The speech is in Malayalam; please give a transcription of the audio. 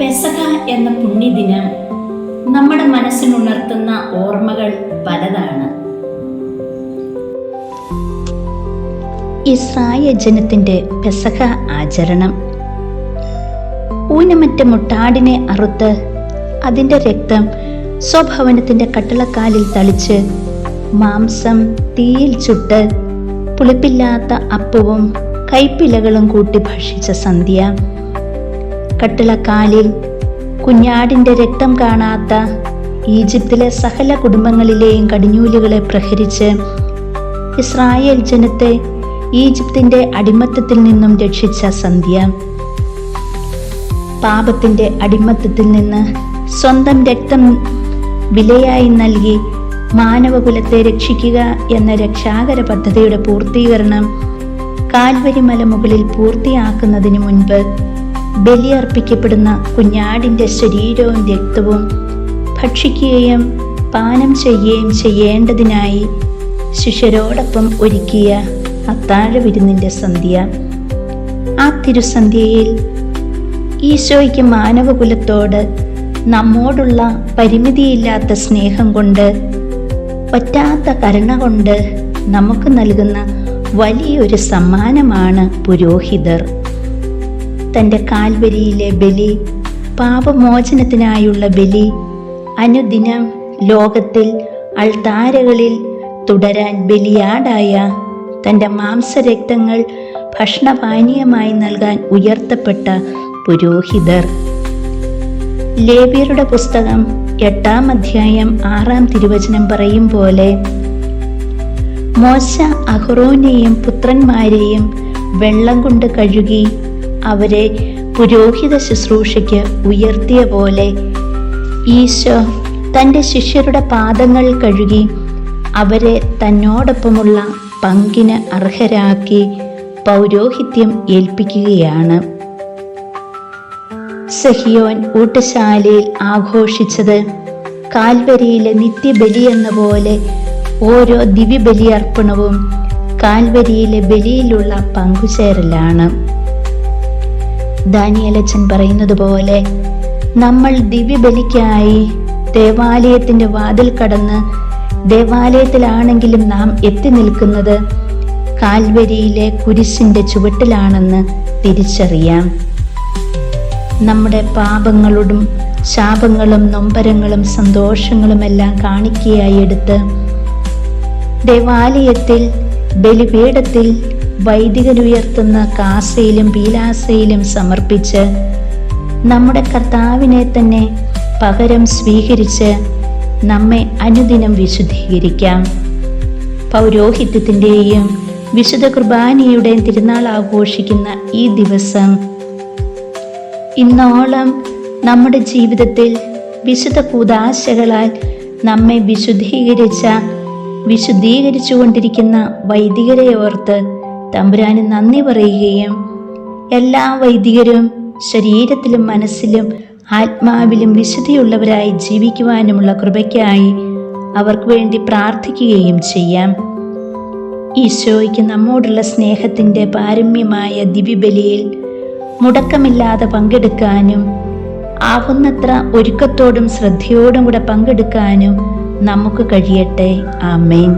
പെസഹ എന്ന പുണ്യദിനം നമ്മുടെ മനസ്സിനുണർത്തുന്ന ഓർമ്മകൾ പലതാണ്. ഇസ്രായ ജനത്തിന്റെ പെസഹ ആചരണം. ഊനമറ്റ മുട്ടാടിനെ അറുത്ത് അതിന്റെ രക്തം സ്വഭവനത്തിന്റെ കട്ടിളക്കാലിൽ തളിച്ച് മാംസം തീയിൽ ചുട്ട് പുളിപ്പില്ലാത്ത അപ്പവും കൈപ്പിലകളും കൂട്ടി ഭക്ഷിച്ച സന്ധ്യ. കട്ടിളക്കാലിൽ കുഞ്ഞാടിന്റെ രക്തം കാണാത്ത ഈജിപ്തിലെ സകല കുടുംബങ്ങളിലെയും കടിഞ്ഞൂലുകളെ പ്രഹരിച്ച് ഇസ്രായേൽ ജനത്തെ ഈജിപ്തിന്റെ അടിമത്തത്തിൽ നിന്നും രക്ഷിച്ച സന്ധ്യ. പാപത്തിന്റെ അടിമത്തത്തിൽ നിന്ന് സ്വന്തം രക്തം വിലയായി നൽകി മാനവകുലത്തെ രക്ഷിക്കുക എന്ന രക്ഷാകര പദ്ധതിയുടെ പൂർത്തീകരണം കാൽവരിമല മുകളിൽ പൂർത്തിയാക്കുന്നതിന് മുൻപ് ബലിയർപ്പിക്കപ്പെടുന്ന കുഞ്ഞാടിന്റെ ശരീരവും രക്തവും ഭക്ഷിക്കുകയും പാനം ചെയ്യുകയും ചെയ്യേണ്ടതിനായി ശിഷ്യരോടൊപ്പം ഒരുക്കിയ അത്താഴ വിരുന്നിന്റെ സന്ധ്യ. ആ തിരുസന്ധ്യയിൽ ഈശോയ്ക്ക് മാനവകുലത്തോട് നമ്മോടുള്ള പരിമിതിയില്ലാത്ത സ്നേഹം കൊണ്ട് പറ്റാത്ത കരുണ കൊണ്ട് നമുക്ക് നൽകുന്ന വലിയൊരു സമ്മാനമാണ് പുരോഹിതർ. തന്റെ കാൽവരിയിലെ ബലി പാപമോചനത്തിനായുള്ള ബലി അനുദിനം ലോകത്തിൽ അൾത്താരകളിൽ തുടരാൻ ബലിയാടായ തന്റെ മാംസരക്തങ്ങൾ ഭക്ഷണപാനീയമായി നൽകാൻ ഉയർത്തപ്പെട്ട പുരോഹിതർ. ലേബിയറുടെ പുസ്തകം എട്ടാം അധ്യായം ആറാം തിരുവചനം പറയും പോലെ മോശ അഹ്റോനെയും പുത്രന്മാരെയും വെള്ളം കൊണ്ട് കഴുകി അവരെ പുരോഹിത ശുശ്രൂഷയ്ക്ക് ഉയർത്തിയ പോലെ ഈശോ തന്റെ ശിഷ്യരുടെ പാദങ്ങൾ കഴുകി അവരെ തന്നോടൊപ്പമുള്ള പങ്കിന് അർഹരാക്കി പൗരോഹിത്യം ഏൽപ്പിക്കുകയാണ്. സഹിയോൻ ഊട്ടശാലയിൽ ആഘോഷിച്ചത് കാൽവരിയിലെ നിത്യബലി എന്ന പോലെ ഓരോ ദിവ്യബലിയർപ്പണവും കാൽവരിയിലെ ബലിയിലുള്ള പങ്കുചേരലാണ്. ദാനിയലച്ചൻ പറയുന്നത് പോലെ നമ്മൾ ദിവ്യബലിക്കായി ദേവാലയത്തിന്റെ വാതിൽ കടന്ന് ദേവാലയത്തിലാണെങ്കിലും നാം എത്തി നിൽക്കുന്നത് കാൽവരിയിലെ കുരിശിന്റെ ചുവട്ടിലാണെന്ന് തിരിച്ചറിയാം. നമ്മുടെ പാപങ്ങളോടും ശാപങ്ങളും നൊമ്പരങ്ങളും സന്തോഷങ്ങളുമെല്ലാം കാണിക്കയായി എടുത്ത് ദേവാലയത്തിൽ ബലിപീഠത്തിൽ വൈദികരുയർത്തുന്ന കാസയിലും പീലാസയിലും സമർപ്പിച്ച് നമ്മുടെ കർത്താവിനെ തന്നെ പകരം സ്വീകരിച്ച് നമ്മെ അനുദിനം വിശുദ്ധീകരിക്കാം. പൗരോഹിത്യത്തിന്റെയും വിശുദ്ധ കുർബാനയുടെയും തിരുനാൾ ആഘോഷിക്കുന്ന ഈ ദിവസം ഇന്നോളം നമ്മുടെ ജീവിതത്തിൽ വിശുദ്ധ കൂതാശകളാൽ നമ്മെ വിശുദ്ധീകരിച്ച വിശുദ്ധീകരിച്ചുകൊണ്ടിരിക്കുന്ന വൈദികരെ ഓർത്ത് തമ്പുരാന് നന്ദി പറയുകയും എല്ലാ വൈദികരും ശരീരത്തിലും മനസ്സിലും ആത്മാവിലും വിശുദ്ധിയുള്ളവരായി ജീവിക്കുവാനുമുള്ള കൃപയ്ക്കായി അവർക്ക് വേണ്ടി പ്രാർത്ഥിക്കുകയും ചെയ്യാം. ഈശോയ്ക്ക് നമ്മോടുള്ള സ്നേഹത്തിന്റെ പാരമ്യമായ ദിവ്യബലിയിൽ മുടക്കമില്ലാതെ പങ്കെടുക്കാനും ആവുന്നത്ര ഒരുക്കത്തോടും ശ്രദ്ധയോടും കൂടെ പങ്കെടുക്കാനും നമുക്ക് കഴിയട്ടെ. ആമേൻ.